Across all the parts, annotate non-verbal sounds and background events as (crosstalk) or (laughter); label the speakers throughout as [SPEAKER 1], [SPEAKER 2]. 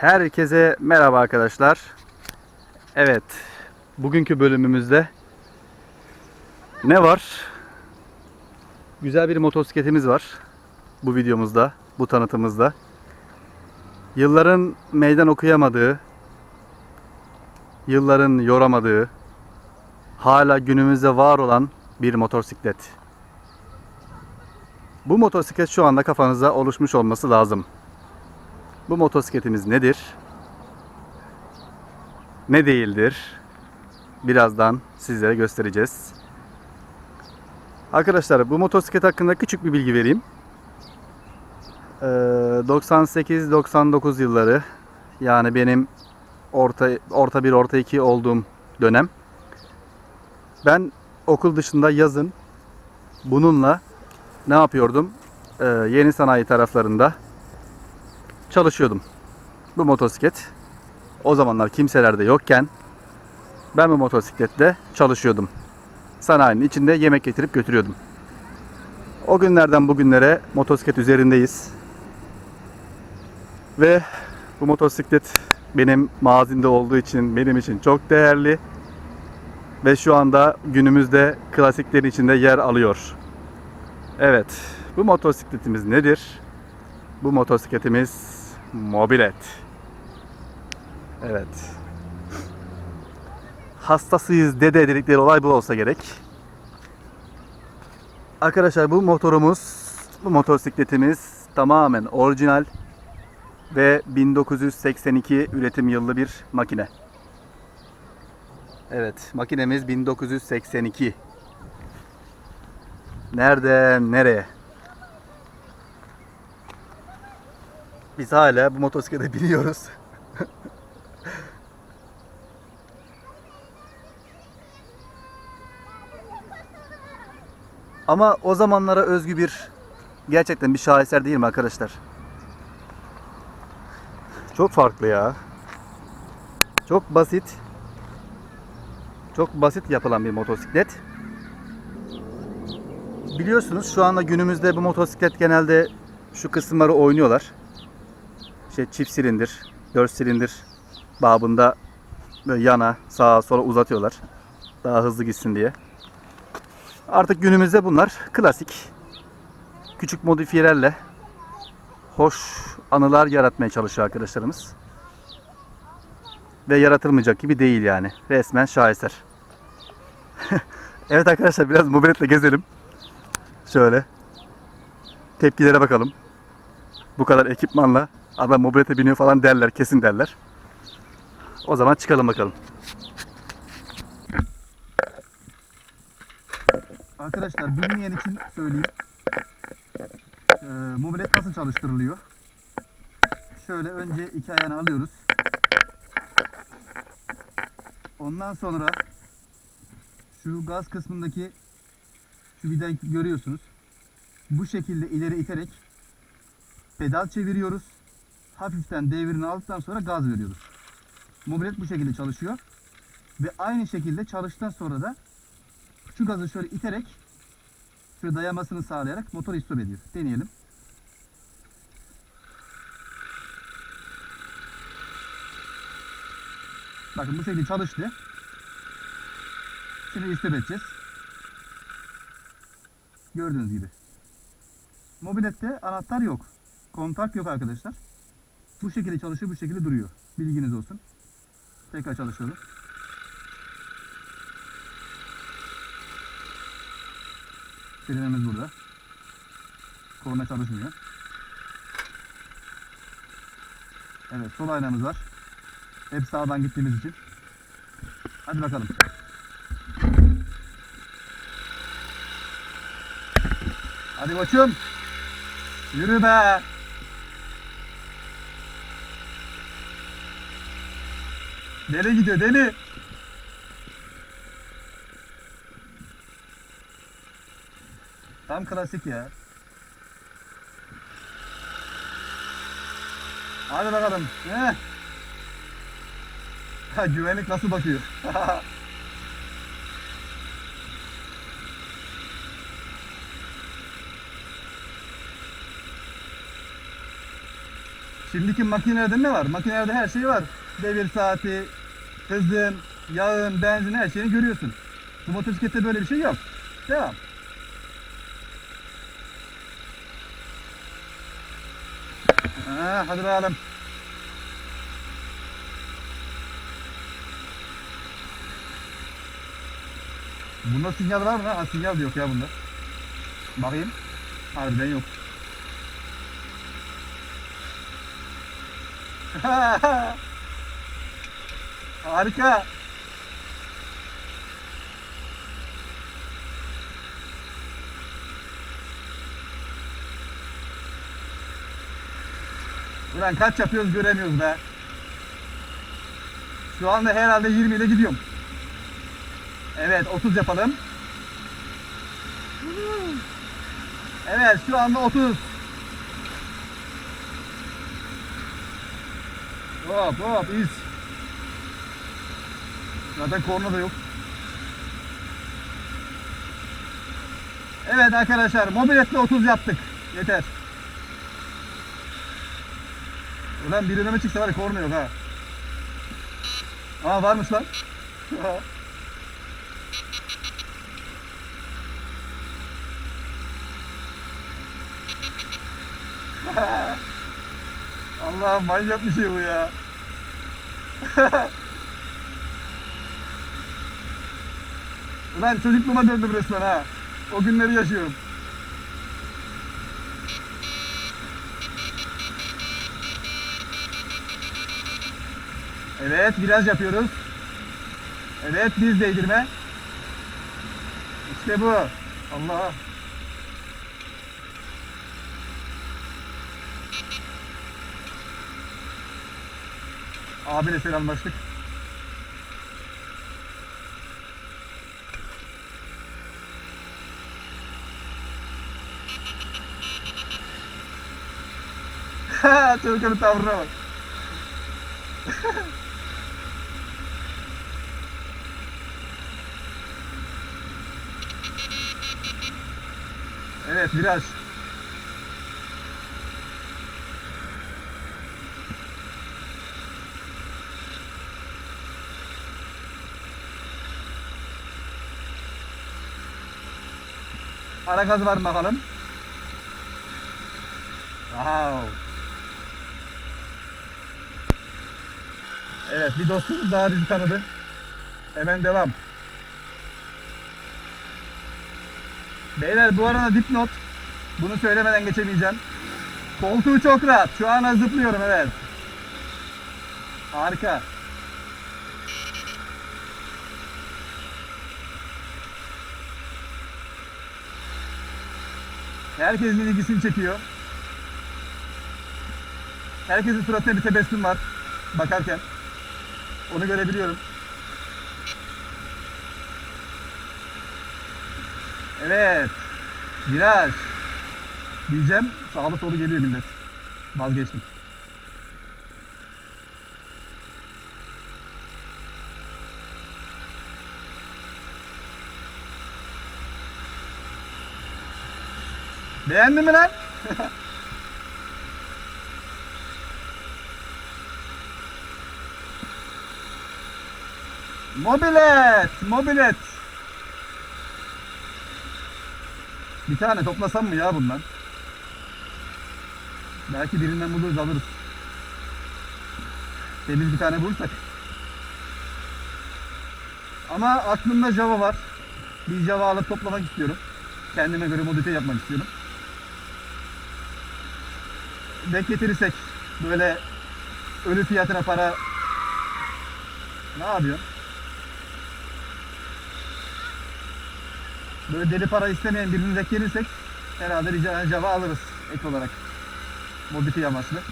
[SPEAKER 1] Herkese merhaba arkadaşlar. Evet, bugünkü bölümümüzde ne var? Güzel bir motosikletimiz var. Bu videomuzda, bu tanıtımızda. Yılların meydan okuyamadığı, yılların yoramadığı, hala günümüzde var olan bir motosiklet. Bu motosiklet şu anda kafanızda oluşmuş olması lazım. Bu motosikletimiz nedir? Ne değildir? Birazdan sizlere göstereceğiz. Arkadaşlar bu motosiklet hakkında küçük bir bilgi vereyim. Ee, 98-99 yılları yani benim orta orta bir orta iki olduğum dönem. Ben okul dışında yazın bununla ne yapıyordum? Ee, yeni sanayi taraflarında çalışıyordum. Bu motosiklet o zamanlar kimseler de yokken ben bu motosikletle çalışıyordum. Sanayinin içinde yemek getirip götürüyordum. O günlerden bugünlere motosiklet üzerindeyiz. Ve bu motosiklet benim mazinde olduğu için benim için çok değerli. Ve şu anda günümüzde klasiklerin içinde yer alıyor. Evet, bu motosikletimiz nedir? Bu motosikletimiz mobilet. Evet. Hastasıyız dede dedikleri olay bu olsa gerek. Arkadaşlar bu motorumuz, bu motosikletimiz tamamen orijinal ve 1982 üretim yıllı bir makine. Evet, makinemiz 1982. Nereden nereye? Biz hala bu motosiklete (laughs) biniyoruz. Ama o zamanlara özgü bir gerçekten bir şaheser değil mi arkadaşlar? Çok farklı ya. Çok basit. Çok basit yapılan bir motosiklet. Biliyorsunuz şu anda günümüzde bu motosiklet genelde şu kısımları oynuyorlar. İşte çift silindir, 4 silindir babında böyle yana, sağa, sola uzatıyorlar. Daha hızlı gitsin diye. Artık günümüzde bunlar klasik. Küçük modifiyelerle hoş anılar yaratmaya çalışıyor arkadaşlarımız. Ve yaratılmayacak gibi değil yani. Resmen şaheser. (laughs) evet arkadaşlar biraz mobiletle gezelim. Şöyle. Tepkilere bakalım. Bu kadar ekipmanla adam mobilete biniyor falan derler. Kesin derler. O zaman çıkalım bakalım. Arkadaşlar bilmeyen için söyleyeyim. Ee, mobilet nasıl çalıştırılıyor? Şöyle önce iki ayağını alıyoruz. Ondan sonra şu gaz kısmındaki şu vidayı görüyorsunuz. Bu şekilde ileri iterek pedal çeviriyoruz. Hafiften devrini aldıktan sonra gaz veriyoruz. Mobilet bu şekilde çalışıyor. Ve aynı şekilde çalıştıktan sonra da şu gazı şöyle iterek şöyle dayanmasını sağlayarak motoru istop ediyor. Deneyelim. Bakın bu şekilde çalıştı. Şimdi istop edeceğiz. Gördüğünüz gibi. Mobilette anahtar yok. Kontak yok arkadaşlar. Bu şekilde çalışıyor, bu şekilde duruyor. Bilginiz olsun. Tekrar çalışalım. Frenimiz burada. Korna çalışmıyor. Evet, sol aynamız var. Hep sağdan gittiğimiz için. Hadi bakalım. Hadi koçum. Yürü be. Deli gidiyor deli. Tam klasik ya. Hadi bakalım. Heh. Ha, güvenlik nasıl bakıyor? (laughs) Şimdiki makinelerde ne var? Makinelerde her şey var. Devir saati, hızın, yağın, benzin her şeyini görüyorsun. Bu motosiklette böyle bir şey yok. Devam. Ha, hadi bakalım. Bunda sinyal var mı? Ha, sinyal yok ya bunda. Bakayım. Harbiden yok. (laughs) Harika. Ulan kaç yapıyoruz göremiyoruz be. Şu anda herhalde 20 ile gidiyorum. Evet 30 yapalım. Evet şu anda 30. Hop hop iz. Zaten korna da yok. Evet arkadaşlar mobiletle 30 yaptık. Yeter. Ulan bir önüme çıksa var ya korna yok ha. Aa varmış lan. (laughs) Allah manyak bir şey bu ya. (laughs) Ulan çocukluğuma döndüm resmen ha. O günleri yaşıyorum. Evet viraj yapıyoruz. Evet diz değdirme. İşte bu. Allah. Abiyle selamlaştık. (laughs) Çocukların tavrına bak. evet viraj. Ara gaz var bakalım? Wow. Evet bir dostumuz daha bizi tanıdı. Hemen devam. Beyler bu arada dipnot. Bunu söylemeden geçemeyeceğim. Koltuğu çok rahat. Şu an zıplıyorum evet. Harika. Herkesin ilgisini çekiyor. Herkesin suratında bir tebessüm var bakarken. Onu görebiliyorum. Evet. Viraj. Diyeceğim. Sağlı solu geliyor millet. Vazgeçtim. Beğendin mi lan? (laughs) Mobilet, mobilet. Bir tane toplasam mı ya bundan? Belki birinden buluruz alırız. Temiz bir tane bulursak. Ama aklımda Java var. Bir Java alıp toplamak istiyorum. Kendime göre modifiye yapmak istiyorum. Denk getirirsek böyle ölü fiyatına para ne yapıyorsun? Böyle deli para istemeyen birini de gelirsek herhalde bir Java alırız ek olarak. Modifiye amaçlı.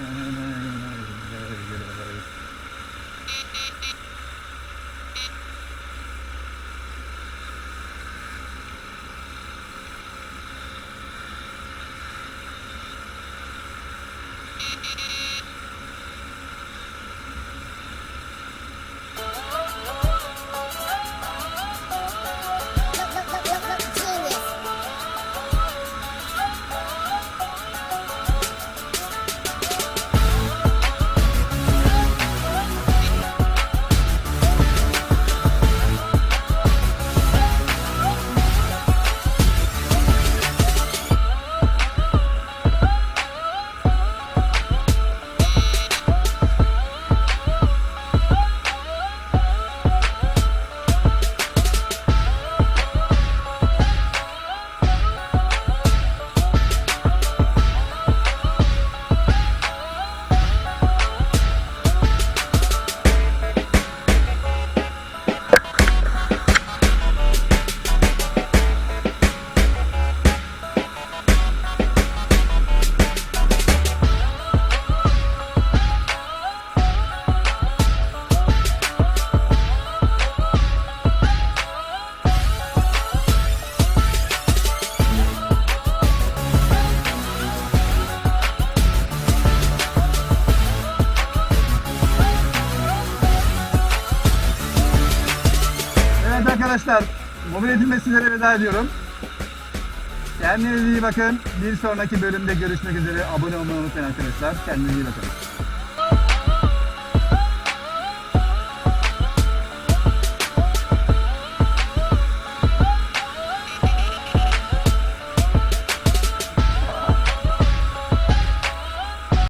[SPEAKER 1] Evet. Ve sizlere veda ediyorum. Kendinize iyi bakın. Bir sonraki bölümde görüşmek üzere. Abone olmayı unutmayın arkadaşlar. Kendinize iyi bakın.